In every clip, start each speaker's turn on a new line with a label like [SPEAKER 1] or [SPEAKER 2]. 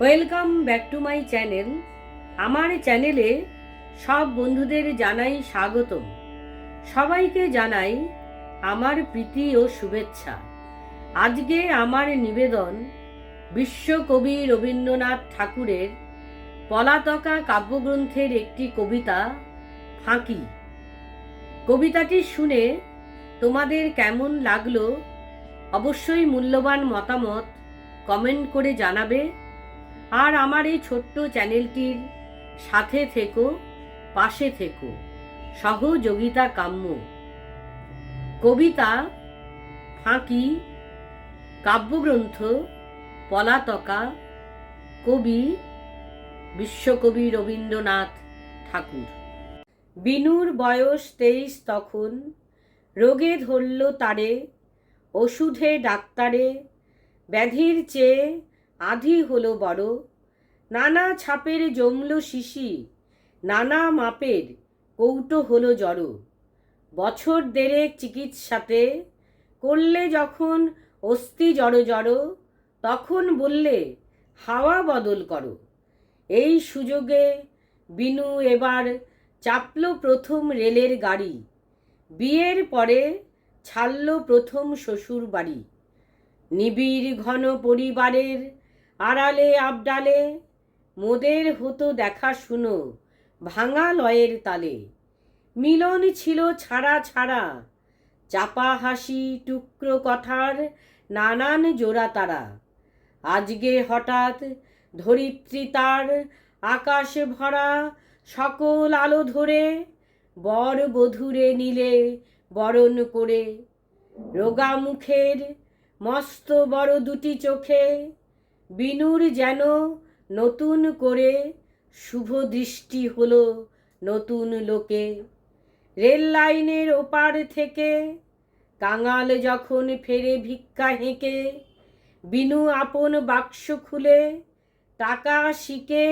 [SPEAKER 1] Welcome back to my channel আমার চ্যানেলে সব বন্ধুদের জানাই স্বাগতম। সবাইকে জানাই আমার প্রীতি ও শুভেচ্ছা। আজকে আমার নিবেদন বিশ্বকবি রবীন্দ্রনাথ ঠাকুরের পলাতকা কাব্যগ্রন্থের একটি কবিতা, ফাঁকি। কবিতাটি শুনে তোমাদের কেমন লাগল? অবশ্যই মূল্যবান মতামত কমেন্ট করে জানাবে। আর আমার এই ছোট্ট চ্যানেলটির সাথে থেকো, পাশে থেকো। সহযোগিতা কাম্য। কবিতা, ফাঁকি, কাব্যগ্রন্থ, পলাতকা, কবি, বিশ্বকবি রবীন্দ্রনাথ ঠাকুর। বিনুর বয়স তেইশ তখন, রোগে ধরল তারে, ওষুধে ডাক্তারে, ব্যাধির চেয়ে আধি হলো বড়। নানা ছাপের জমল শিশি, নানা মাপের কৌটো হলো জড়ো। বছর দেড়েক চিকিৎসাতে করলে যখন অস্থি জড়ো জড়ো, তখন বললে হাওয়া বদল করো। এই সুযোগে বিনু এবার চাপল প্রথম রেলের গাড়ি। বিয়ের পরে ছাড়ল প্রথম শ্বশুর বাড়ি নিবিড় ঘন পরিবারের আড়ালে, আবডালে, মোদের হতো দেখা শুনো, ভাঙা লয়ের তালে। মিলন ছিল ছাড়া ছাড়া, চাপা হাসি টুকরো কথার নানান জোড়া তারা। আজকে হঠাৎ ধরিত্রী তার আকাশ ভরা সকল আলো ধরে, বর বধুরে নিলে বরণ করে। রোগা মুখের মস্ত বড় দুটি চোখে বিনুর যেন নতুন করে শুভ দৃষ্টি হলো নতুন লোকে। রেল লাইনের ওপার থেকে কাঙাল যখন ফেরে ভিক্ষা হেঁকে, বিনু আপন বাক্স খুলে, টাকা শিকে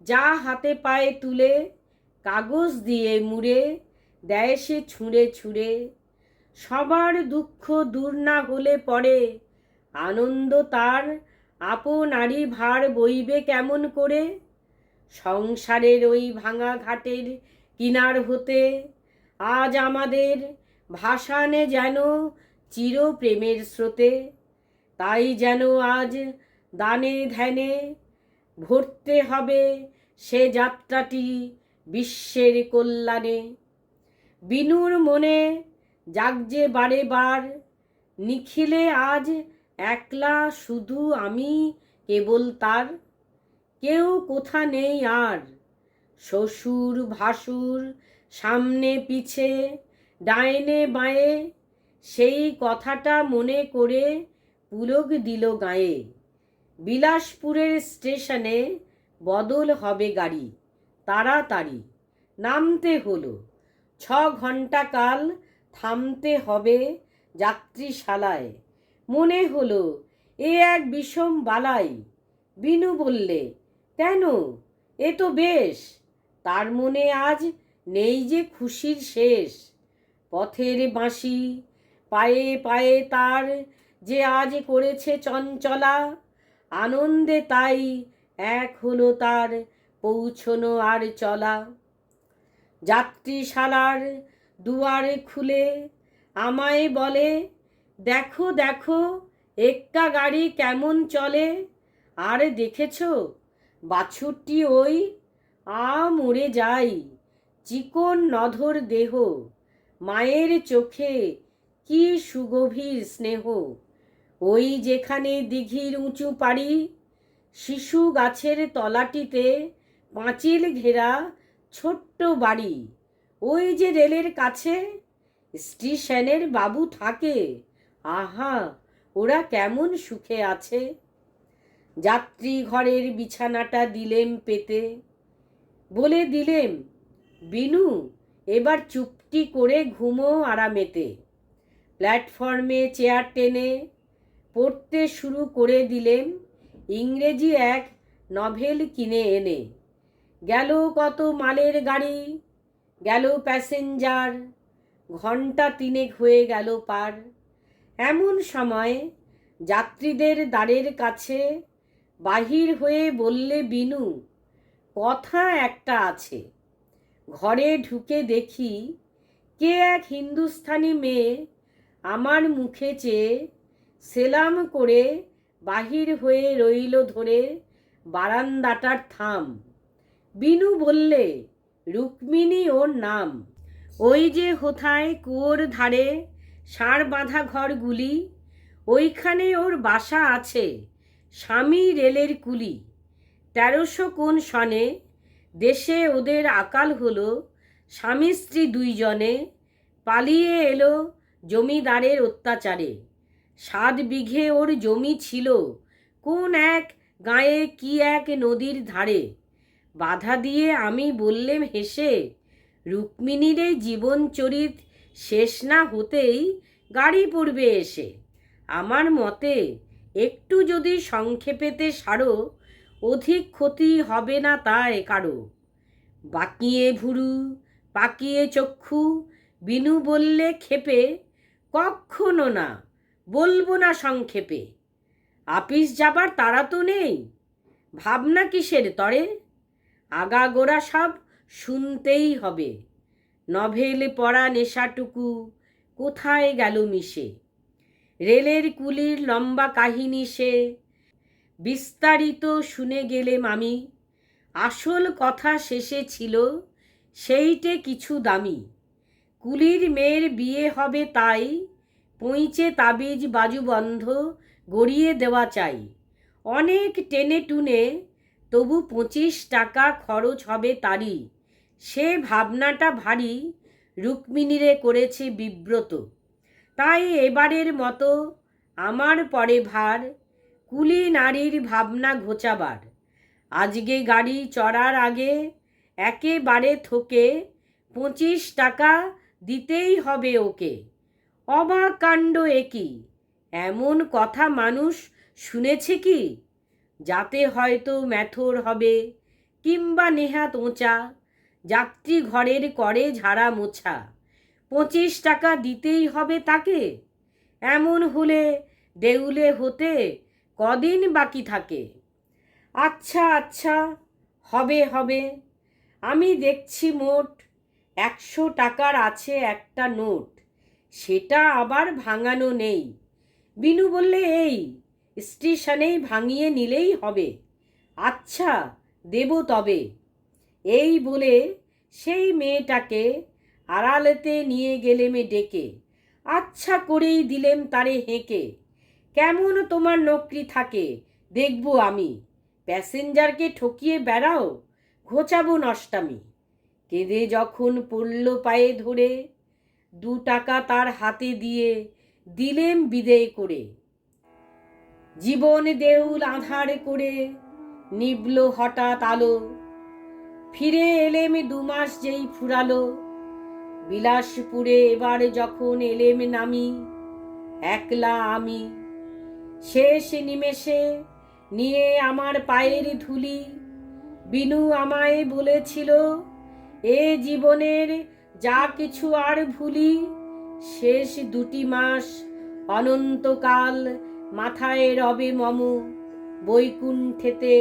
[SPEAKER 1] যা হাতে পায়ে তুলে, কাগজ দিয়ে মুড়ে, দেয় সে ছুঁড়ে ছুঁড়ে। সবার দুঃখ দূর না হলে পরে আনন্দ তার আপনারই ভার বইবে কেমন করে? সংসারের ওই ভাঙা ঘাটের কিনার হতে। আজ আমাদের ভাসানে যেন চির প্রেমের স্রোতে। তাই যেন আজ দানে ধ্যানে ভরতে হবে সে যাত্রাটি বিশ্বের কল্যাণে। বিনুর মনে জাগজে বারে বার, নিখিলে আজ একলা শুধু আমি কেবল তার? কেউ কোথা নেই আর? শ্বশুর, ভাসুর, সামনে পিছে, ডাইনে বাঁয়ে, সেই কথাটা মনে করে পুলক দিল গায়ে। বিলাসপুরের স্টেশনে বদল হবে গাড়ি, তাড়াতাড়ি। নামতে হলো, ছ ঘণ্টা কাল থামতে হবে যাত্রীশালায়। মনে হলো, এ এক বিষম বালাই। বিনু বললে, কেন? এ তো বেশ। তার মনে আজ নেই যে খুশির শেষ। পথের বাঁশি, পায়ে পায়ে তার যে আজ করেছে চঞ্চলা, আনন্দে তাই এক হলো তার পৌঁছনো আর চলা। যাত্রীশালার দুয়ারে খুলে আমায় বলে দেখো দেখো, একটা গাড়ি কেমন চলে? আর দেখেছ? বাছুরটি ওই আ মরে যাই চিকন নধর দেহ। মায়ের চোখে কি সুগভীর স্নেহ। ওই যেখানে দিঘির উঁচু পাড়ি, শিশু গাছের তলাটিতে পাঁচিল ঘেরা ছোট্ট বাড়ি। ওই যে রেলের কাছে, স্টেশনের বাবু থাকে। আহা, ওরা কেমন সুখে আছে। যাত্রী ঘরের বিছানাটা দিলেম পেতে। বলে দিলেম, বিনু, এবার চুপটি করে ঘুমো আরামেতে। প্ল্যাটফর্মে চেয়ার টেনে পড়তে শুরু করে দিলেম, ইংরেজি এক নভেল কিনে এনে। গেল কত মালের গাড়ি, গেল প্যাসেঞ্জার ঘণ্টা তিনেক হয়ে গেল পার। এমন সময় যাত্রীদের দ্বারের কাছে বাহির হয়ে বললে, বিনু, কথা একটা আছে। ঘরে ঢুকে দেখি কে এক হিন্দুস্থানি মেয়ে আমার মুখে চেয়ে সেলাম করে বাহির হয়ে রইল ধরে বারান্দাটার থাম। বিনু বললে, রুক্মিণী ওর নাম। ওই যে হোথায় কুয়োর ধারে ষাঁড় বাঁধা ঘরগুলি, ওইখানে ওর বাসা আছে, স্বামী রেলের কুলি। তেরোশো কোন সনে দেশে ওদের আকাল হলো, স্বামী স্ত্রী দুইজনে পালিয়ে এলো জমিদারের অত্যাচারে। সাত বিঘে ওর জমি ছিল, কোন এক গায়ে কি এক নদীর ধারে। বাধা দিয়ে আমি বললেম হেসে, রুক্মিণীর এই জীবনচরিত শেষ না হতেই গাড়ি পড়বে এসে। আমার মতে, একটু যদি সংক্ষেপেতে সারো, অধিক ক্ষতি হবে না তাই কারও। বাকিয়ে ভুরু, পাকিয়ে চক্ষু, বিনু বললে খেপে কখনো না, বলব না সংক্ষেপে। আপিস যাবার তারা তো নেই, ভাবনা কিসের তরে? আগাগোড়া সব শুনতেই হবে। নভেল পড়া নেশাটুকু, কোথায় গেল মিশে? রেলের কুলির লম্বা কাহিনী সে, বিস্তারিত শুনে গেলেম আমি আসল কথা শেষে ছিল, সেইটে কিছু দামি। কুলির মেয়ের বিয়ে হবে তাই, পইচে তাবিজ বাজুবন্ধ গড়িয়ে দেওয়া চাই। অনেক টেনে টুনে, তবু পঁচিশ টাকা খরচ হবে তারই। সে ভাবনাটা ভারী রুক্মিণীরে করেছে বিব্রত। তাই এবারের মতো আমার পরে ভার কুলি নারীর ভাবনা ঘোচাবার। আজকে গাড়ি চড়ার আগে একেবারে থোকে পঁচিশ টাকা দিতেই হবে ওকে। অবাক কাণ্ড একই এমন কথা মানুষ শুনেছে কি? যাতে হয়তো ম্যাথর হবে কিংবা নেহাত ওঁচা যাত্রী ঘরের করে ঝাড়া মোছা। পঁচিশ টাকা দিতেই হবে তাকে। এমন হলে দেউলে হতে কদিন বাকি থাকে। আচ্ছা আচ্ছা হবে হবে। আমি দেখছি মোট একশো টাকার আছে একটা নোট। সেটা আবার ভাঙানো নেই। বিনু বললে, এই, স্টেশনেই ভাঙিয়ে নিলেই হবে। আচ্ছা দেব তবে। এই বলে সেই মেয়েটাকে আড়ালেতে নিয়ে গেলেমে ডেকে। আচ্ছা করেই দিলেম তারে হেঁকে। কেমন তোমার নকরি থাকে, দেখব আমি। প্যাসেঞ্জারকে ঠকিয়ে বেড়াও, ঘোচাবো নষ্টামি। কেঁদে যখন পড়ল পায়ে ধরে, দু টাকা তার হাতে দিয়ে দিলেম বিদেয় করে। জীবন দেউল আধার করে নিবল হঠাৎ আলো ফিরে এলেম দু মাস যেই ফুরালো। বিলাসপুরে এবার যখন এলেম নামি, একলা আমি। শেষ নিমেষে নিয়ে আমার পায়ের ধুলি, বিনু আমায় বলেছিল, এ জীবনের যা কিছু আর ভুলি, শেষ দুটি মাস অনন্তকাল মাথায় রবে মম বৈকুণ্ঠেতে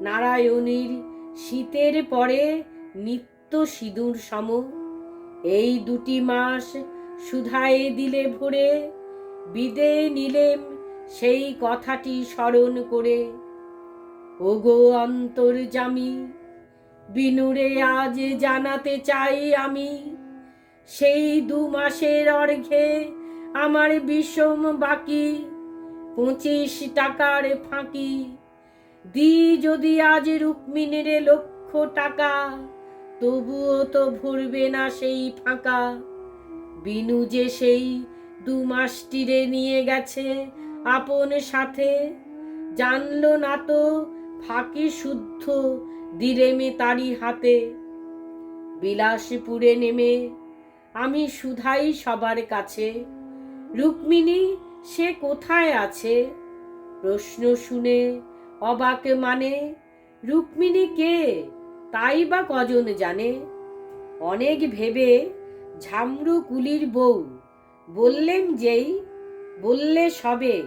[SPEAKER 1] নারায়ণীর শীতের পরে নিত্য সিঁদুর সম। এই দুটি মাস সুধায় দিলে ভরে, বিদে নিলেম সেই কথাটি স্মরণ করে। ওগো অন্তর্জামী বিনুরে আজ জানাতে চাই আমি, সেই দু মাসের অর্ঘে আমার বিষম বাকি পঁচিশ টাকার ফাঁকি। দি যদি আজ রুক্মিণীরে লক্ষ টাকা, তবুও তো ভরবে না সেই ফাঁকা। বিনু যে সেই দু মাসটিরে নিয়ে গেছে আপন সাথে, জানলো না তো ফাঁকি শুদ্ধ দিলেমে তারি হাতে। বিলাসপুরে নেমে আমি শুধাই সবার কাছে, রুক্মিণী সে কোথায় আছে? প্রশ্ন শুনে অবাক মানে? রুক্মিণী কে? তাই বা কজন জানে? অনেক ভেবে ঝামরু কুলির বউ। বললেন যেই, বললে সবে,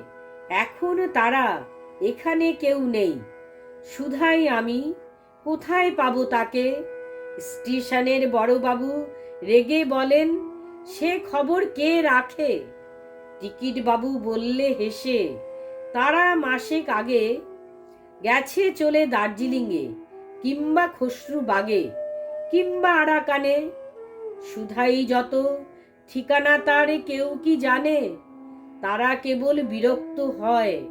[SPEAKER 1] এখন তারা এখানে কেউ নেই। সুধাই আমি, কোথায় পাবো তাকে? স্টেশনের বড়বাবু রেগে বলেন, সে খবর কে রাখে? টিকিট বাবু বললে হেসে, তারা মাসেক আগে গেছে চলে দার্জিলিংয়ে, কিংবা খসরু বাগে, কিংবা আরাকানে। সুধাই যত, ঠিকানা তার কেউ কি জানে? তারা কেবল বিরক্ত হয়,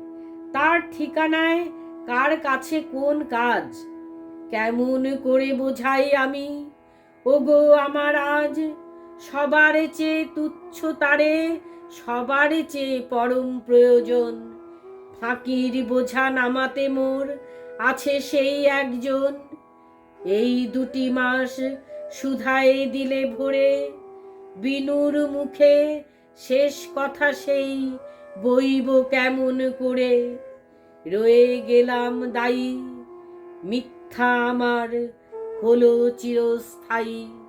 [SPEAKER 1] তার ঠিকানায় কার কাছে কোন কাজ? কেমন করে বোঝাই আমি? ওগো আমার আজ সবার চেয়ে তুচ্ছ তারে, সবার চেয়ে পরম প্রয়োজন। ফাঁকির বোঝা নামাতে মোর আছে সেই একজন। এই দুটি মাস সুধায় দিলে ভরে, বিনুর মুখে শেষ কথা সেই বইব কেমন করে। রয়ে গেলাম দায়ী, মিথ্যা আমার হলো চিরস্থায়ী।